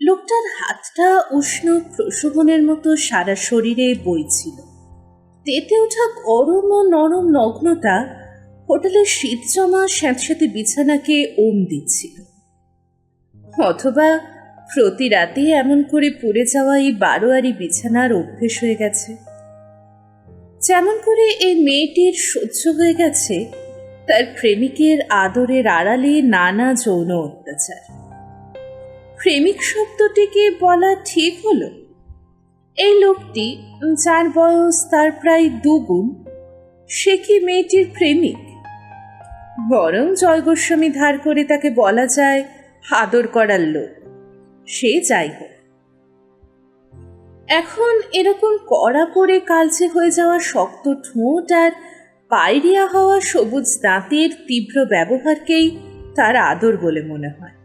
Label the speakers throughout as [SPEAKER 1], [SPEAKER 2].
[SPEAKER 1] লোকটার হাতটা উষ্ণ প্রসবনের মতো সারা শরীরে বইছিল। তেতে ওঠা গরম ও নরম নগ্নতা হোটেলের শীত জমা স্যাঁতস্যাঁতে বিছানাকে ওম দিচ্ছিল। অথবা প্রতি রাতে এমন করে পড়ে যাওয়া এই বারোয়ারি বিছানার অভ্যেস হয়ে গেছে। যেমন করে এই মেয়েটির সহ্য হয়ে গেছে, তার প্রেমিকের আদরের আড়ালে নানা যৌন অত্যাচার। প্রেমিক শব্দটিকে বলা ঠিক হলো। এই লোকটি, যার বয়স তার প্রায় দুগুণ, সে কি মেয়েটির প্রেমিক? বরং জয় গোস্বামী ধার করে তাকে বলা যায় আদর করার লোক। সে যাই হোক। এখন এরকম কড়া পরে কালচে হয়ে যাওয়া শক্ত ঠোঁট আর পায়রিয়া হওয়া সবুজ দাঁতের তীব্র ব্যবহারকেই তার আদর বলে মনে হয়।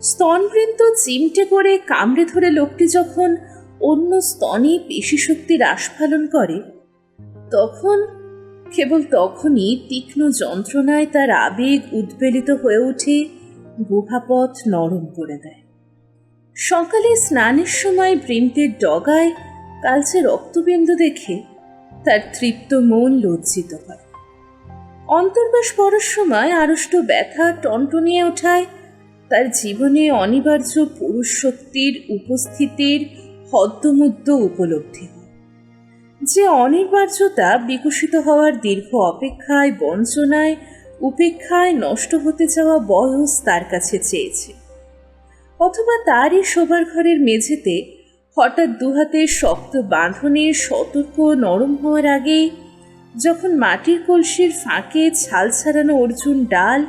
[SPEAKER 1] স্তনবৃন্ত চিমটে করে কামড়ে ধরে লোকটি যখন অন্য স্তনে পেশি শক্তির আস্ফালন করে, তখন, কেবল তখনই তীক্ষ্ণ যন্ত্রণায় তার আবেগ উদ্বেলিত হয়ে ওঠে গুহাপথ নরম করে দেয়। সকালে স্নানের সময় বৃন্তের ডগায় কালচে রক্তবিন্দু দেখে তার তৃপ্ত মন লজ্জিত হয়। অন্তর্বাস পড়ার সময় আড়ষ্ট ব্যথা টনটনিয়ে ওঠায় তার জীবনে অনিবার্য পুরুষ শক্তির উপস্থিতির হদ্দমুদ্দ উপলব্ধি। যে অনিবার্যতা বিকশিত হওয়ার দীর্ঘ অপেক্ষায়, বঞ্চনায়, উপেক্ষায় নষ্ট হতে যাওয়া বয়স তার কাছে চেয়েছে। অথবা তারই শোবার ঘরের মেঝেতে হঠাৎ দুহাতে শক্ত বাঁধনে সতর্ক নরম হওয়ার আগেই যখন মাটির কলসির ফাঁকে ছাল ছাড়ানো অর্জুন ডাল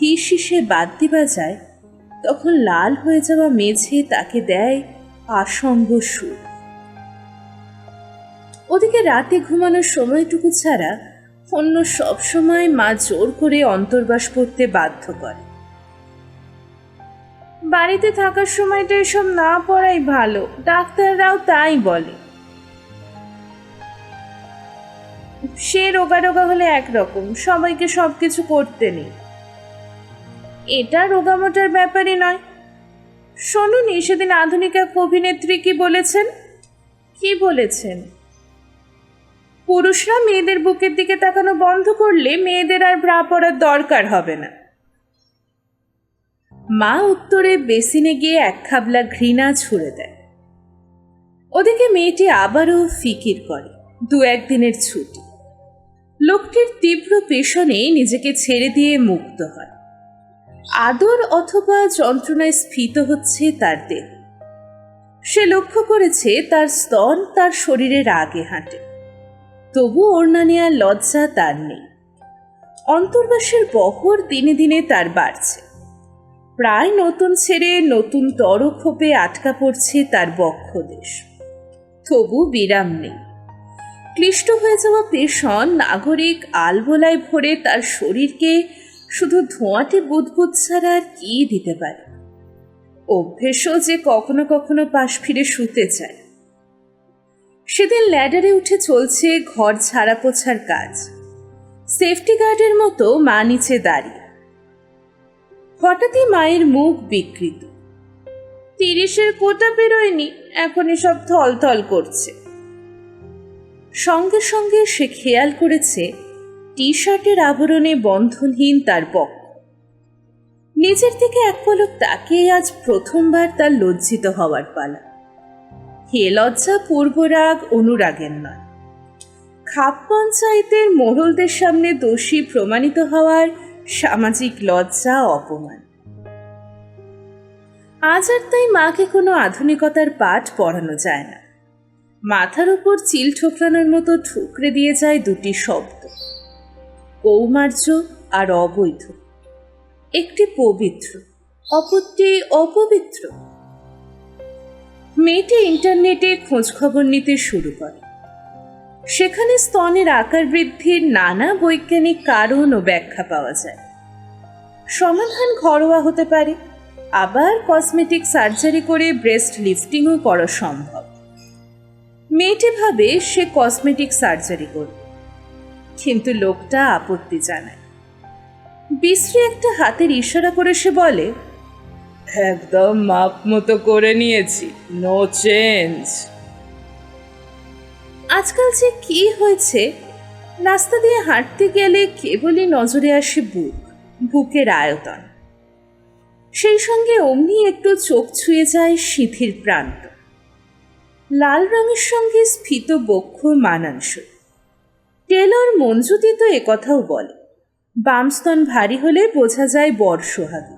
[SPEAKER 1] হিসিসে বাদ দিবা যায় তখন লাল হয়ে যাওয়া মেঝে তাকে দেয় আসঙ্গ সুর। ওদিকে রাতে ঘুমানোর সময়টুকু ছাড়া অন্য সবসময় মা জোর করে অন্তর্বাস পড়তে বাধ্য করে। বাড়িতে থাকার সময়টা এসব না পড়াই ভালো, ডাক্তাররাও তাই বলে। সে রোগা রোগা হলে একরকম, সবাইকে সবকিছু করতে নেই। এটা রোগামোটার ব্যাপারই নয়। শোনুনি সেদিন আধুনিক এক অভিনেত্রী কি বলেছেন? কি বলেছেন? পুরুষরা মেয়েদের বুকের দিকে তাকানো বন্ধ করলে মেয়েদের আর ব্রা পরার দরকার হবে না। মা উত্তরে বেসিনে গিয়ে এক খাবলা ঘৃণা ছুড়ে দেয়। ওদিকে মেয়েটি আবারও ফিকির করে, দু একদিনের ছুটি। লোকটির তীব্র পেশনে নিজেকে ছেড়ে দিয়ে মুক্ত হয়। আদর অথবা যন্ত্রণায় স্ফীত হচ্ছে তার দেহ। সে লক্ষ্য করেছে তার স্তন তার শরীরের আগে হাঁটে। তবু ওড়না নেওয়ার লজ্জা তার নেই। অন্তর্বাসের বহর দিনে দিনে তার বাড়ছে। প্রায় নতুন ছেড়ে নতুন তর তরক্ষোপে আটকা পড়ছে তার বক্ষদেশ তবু বিরাম নেই। ক্লিষ্ট হয়ে যাওয়া পেশন নাগরিক আলবোলায় ভরে তার শরীরকে শুধু ধোঁয়াটে বুদবুদ ছাড়া আর কি দিতে পারে? অভ্যেসও যে কখনো কখনো পাশ ফিরে শুতে চায়। সেদিন ল্যাডারে উঠে চলছে ঘর ছাড়া পোছার কাজ। সেফটি গার্ডের মতো মা নিচে দাঁড়িয়ে। হঠাৎই মায়ের মুখ বিকৃত। তিরিশের কোটা বেরোয়নি, এখন এসব থলথল করছে। সঙ্গে সঙ্গে সে খেয়াল করেছে টি শার্টের আবরণে বন্ধনহীন তার পক্ষ নিজের দিকে এক পলক তাকিয়ে আজ প্রথমবার তার লজ্জিত হওয়ার পালা। হে লজ্জা পূর্বরাগ অনুরাগের নয়। খাপ পঞ্চায়েতের মোড়লদের সামনে দোষী প্রমাণিত হওয়ার সামাজিক লজ্জা অপমান। আজ আর তাই মাকে কোনো আধুনিকতার পাঠ পড়ানো যায় না। মাথার উপর চিল ঠোকরানোর মতো ঠুকরে দিয়ে যায় দুটি শব্দ। কৌমার্য আর অবৈধ। একটি পবিত্র, অপরটি অপবিত্র। মেয়েটি ইন্টারনেটে খোঁজখবর নিতে শুরু করে। সেখানে স্তনের আকার বৃদ্ধির নানা বৈজ্ঞানিক কারণ ও ব্যাখ্যা পাওয়া যায়। সমাধান ঘরোয়া হতে পারে, আবার কসমেটিক সার্জারি করে ব্রেস্ট লিফটিংও করা সম্ভব। মেয়েটি ভাবে সে কসমেটিক সার্জারি করবে। কিন্তু লোকটা আপত্তি জানায়। বিশ্রী একটা হাতের ইশারা করে সে বলে, একদম মাপ মতো করে নিয়েছি নো চেঞ্জ আজকাল যে কি হয়েছে, রাস্তা দিয়ে হাঁটতে গেলে কেবলই নজরে আসে বুক, বুকের আয়তন। সেই সঙ্গে অমনি একটু চোখ ছুঁয়ে যায় সিঁথির প্রান্ত। লাল রঙের সঙ্গে স্ফীত বক্ষ মানানসই। টেলর মঞ্জুতি তো একথাও বলে, বামস্তন ভারী হলে বোঝা যায় বর সোহাগী।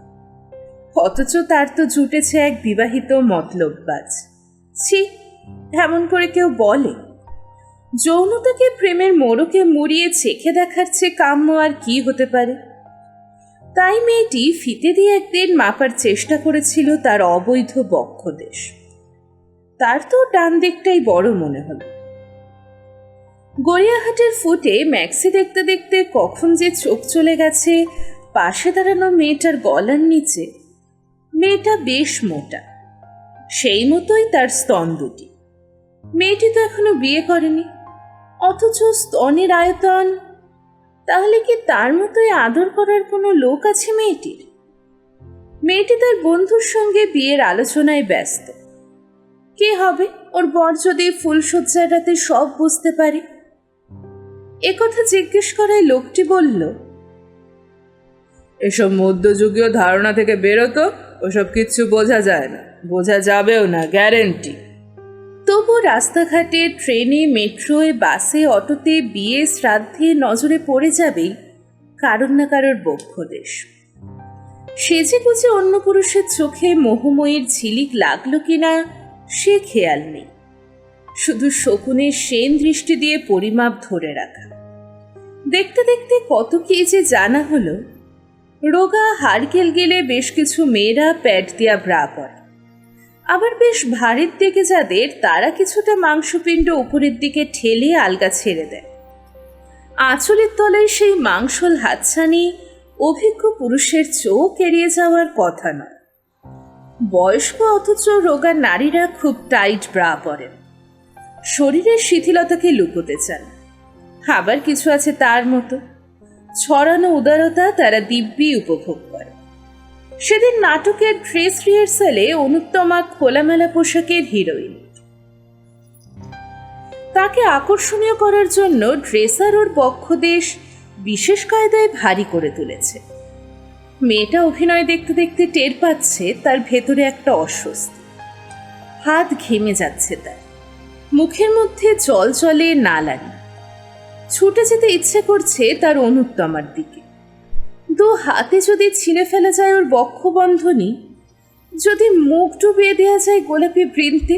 [SPEAKER 1] অথচ তার তো জুটেছে এক বিবাহিত মতলববাজ। ছি, এমন করে কেউ বলে। যৌনতাকে প্রেমের মোড়কে মুড়িয়ে চেখে দেখার চেয়ে কাম্য আর কি হতে পারে? তাই মেয়েটি ফিতে দিয়ে একদিন মাপার চেষ্টা করেছিল তার অবৈধ বক্ষদেশ। তার তো ডান দিকটাই বড় মনে হলো। গড়িয়াহাটের ফুটে ম্যাক্সি দেখতে দেখতে কখন যে চোখ চলে গেছে, পাশে দাঁড়ানো মেয়েটার গলার নিচে। মেয়েটা বেশ মোটা, সেই মতোই তার স্তন দুটি। মেয়েটি তো এখনও বিয়ে করেনি, অথচ স্তনের আয়তন, তাহলে কি তার মতোই আদর করার কোনো লোক আছে মেয়েটির? মেয়েটি তার বন্ধুর সঙ্গে বিয়ের আলোচনায় ব্যস্ত। কে হবে? ওর বর যদি রাতে সব বুঝতে পারে। একথা জিজ্ঞেস করায় লোকটি বলল, এসব মধ্যযুগীয় ধারণা থেকে বেরোতো, ওসব কিচ্ছু বোঝা যায় না। বোঝা যাবেও না, গ্যারেন্টি। তবু রাস্তাঘাটে, ট্রেনে, মেট্রোয়, বাসে, অটোতে, বিয়ে, শ্রাদ্ধে নজরে পড়ে যাবেই কারোর না কারোর বক্ষদেশ। সেজে গুজে অন্য পুরুষের চোখে মোহময়ীর ঝিলিক লাগল কিনা সে খেয়াল নেই। শুধু শকুনের সেন দৃষ্টি দিয়ে পরিমাপ ধরে রাখা। দেখতে দেখতে কত কি যে জানা হলো, রোগা হারকেল গেলে বেশ কিছু মেয়েরা প্যাড দিয়া ব্রা পরে আবার বেশ ভারীর দিকে যাদের, তারা কিছুটা মাংসপিণ্ড উপরের দিকে ঠেলে আলগা ছেড়ে দেয়। আঁচলের তলায় সেই মাংসল হাতছানি অভিজ্ঞ পুরুষের চোখ এড়িয়ে যাওয়ার কথা নয়। বয়স্ক অথচ রোগা নারীরা খুব টাইট ব্রা পরেন। শরীরের শিথিলতাকে লুকোতে চান। আবার কিছু আছে তার মতো। ছড়ানো উদারতা তারা দিব্যি উপভোগ করে। সেদিন নাটকের ড্রেস রিহার্সালে অনুত্তমা খোলামেলা পোশাকের হিরোইন। তাকে আকর্ষণীয় করার জন্য ড্রেসার ওর বক্ষদেশ বিশেষ কায়দায় ভারী করে তুলেছে। মেয়েটা অভিনয় দেখতে দেখতে টের পাচ্ছে তার ভেতরে একটা অস্বস্তি। হাত ঘেমে যাচ্ছে তার। মুখের মধ্যে জল জলে নালানি। ছুটে যেতে ইচ্ছে করছে তার অনুত্তমার দিকে। দু হাতে যদি ছিঁড়ে ফেলা যায় ওর বক্ষবন্ধনী, যদি মুখ ডুবিয়ে দেওয়া যায় গোলাপি বৃন্তে,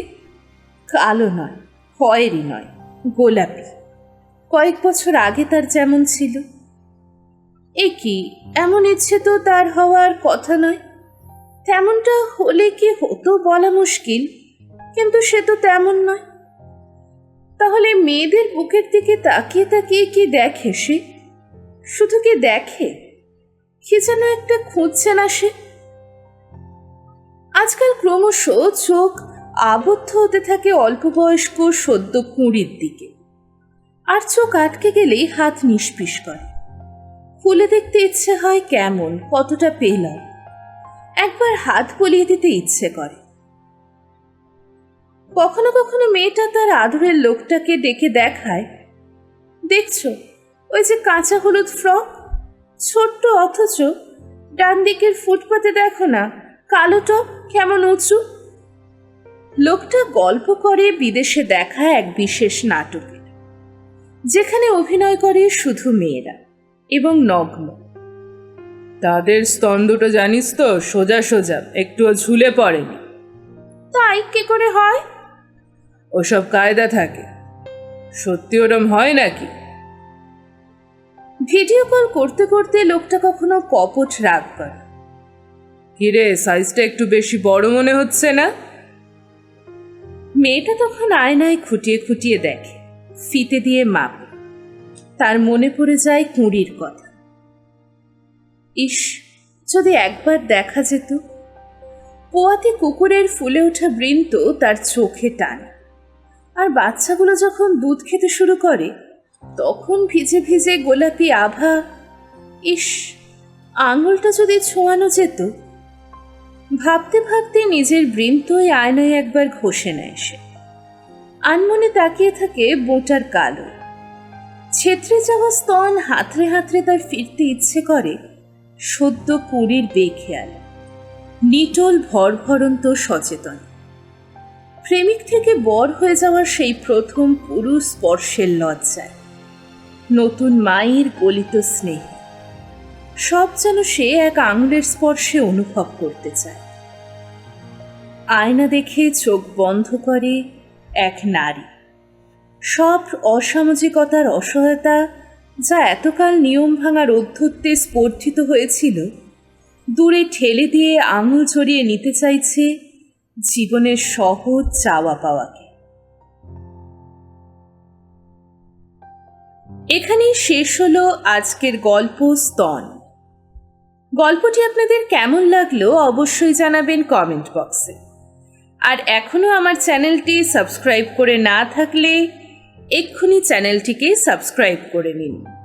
[SPEAKER 1] কালো নয়, খয়েরি নয়, গোলাপি। কয়েক বছর আগে তার যেমন ছিল। এ কি, এমন ইচ্ছে তো তার হওয়ার কথা নয়। তেমনটা হলে কি হতো বলা মুশকিল, কিন্তু সে তো তেমন নয়। তাহলে মেয়েদের বুকের দিকে তাকিয়ে তাকিয়ে কি দেখে সে? শুধু কি দেখে? কি যেন একটা খুঁজছে না সে আজকাল ক্রমশ চোখ আবদ্ধ হতে থাকে অল্প বয়স্ক সদ্য কুঁড়ির দিকে। আর চোখ আটকে গেলেই হাত নিষ্পিস করে। খুলে দেখতে ইচ্ছে হয় কেমন, কতটা পেলাম। একবার হাত বলিয়ে দিতে ইচ্ছে করে। কখনো কখনো মেয়েটা তার আদরের লোকটাকে ডেকে দেখায়। দেখছ ওই যে কাঁচা হলুদ ফ্রক? ছোট্ট অথচ ডান দিকের ফুটপাতে দেখো না কালো টপ কেমন উঁচু? লোকটা গল্প করে বিদেশে দেখা এক বিশেষ নাটকের যেখানে অভিনয় করে শুধু মেয়েরা এবং নগ্ন। তাদের স্তন দুটো জানিস তো সোজা সোজা একটুও ঝুলে পড়েনি। তাই কি করে হয়? ওসব কায়দা থাকে। সত্যি ওরম হয় নাকি? ভিডিও কল করতে করতে লোকটা কখনো কপট রাগ করে। কিরে সাইজটা একটু বেশি বড় মনে হচ্ছে না? মেয়েটা তখন আয়নায় খুঁটিয়ে খুঁটিয়ে দেখে ফিতে দিয়ে মাপ। তার মনে পড়ে যায় কুঁড়ির কথা। ইস যদি একবার দেখা যেত। পোয়াতে কুকুরের ফুলে ওঠা বৃন্ত তার চোখে টানে। আর বাচ্চাগুলো যখন দুধ খেতে শুরু করে, তখন ভিজে ভিজে গোলাপি আভা, ইস, আঙুলটা যদি ছোঁয়ানো যেত, ভাবতে ভাবতে নিজের বৃন্তই আয়নায় একবার ঘষে নেয় সে। আনমনে তাকিয়ে থাকে বোটার কালো। ছেত্রে যাওয়া স্তন হাতড়ে হাতরে তার ফিরতে ইচ্ছে করে, সদ্য কুড়ির বেখেয়াল। নিটল ভরভরন্ত সচেতন। প্রেমিক থেকে বর হয়ে যাওয়ার সেই প্রথম পুরুষ স্পর্শের লজ্জায়। নতুন মায়ের গলিত স্নেহ। সব যেন সে এক আঙুলের স্পর্শে অনুভব করতে চায়। আয়না দেখে চোখ বন্ধ করে এক নারী। সব অসামাজিকতার অসহায়তা যা এতকাল নিয়ম ভাঙার অধ্যত্বে স্পর্ধিত হয়েছিল, দূরে ঠেলে দিয়ে আঙুল ছড়িয়ে নিতে চাইছে জীবনের সহজ চাওয়া পাওয়াকে। এখানেই শেষ হলো আজকের গল্প স্তন। গল্পটি আপনাদের কেমন লাগল অবশ্যই জানাবেন কমেন্ট বক্সে। আর এখনও আমার চ্যানেলটি সাবস্ক্রাইব করে না থাকলে এক্ষুনি চ্যানেলটিকে সাবস্ক্রাইব করে নিন।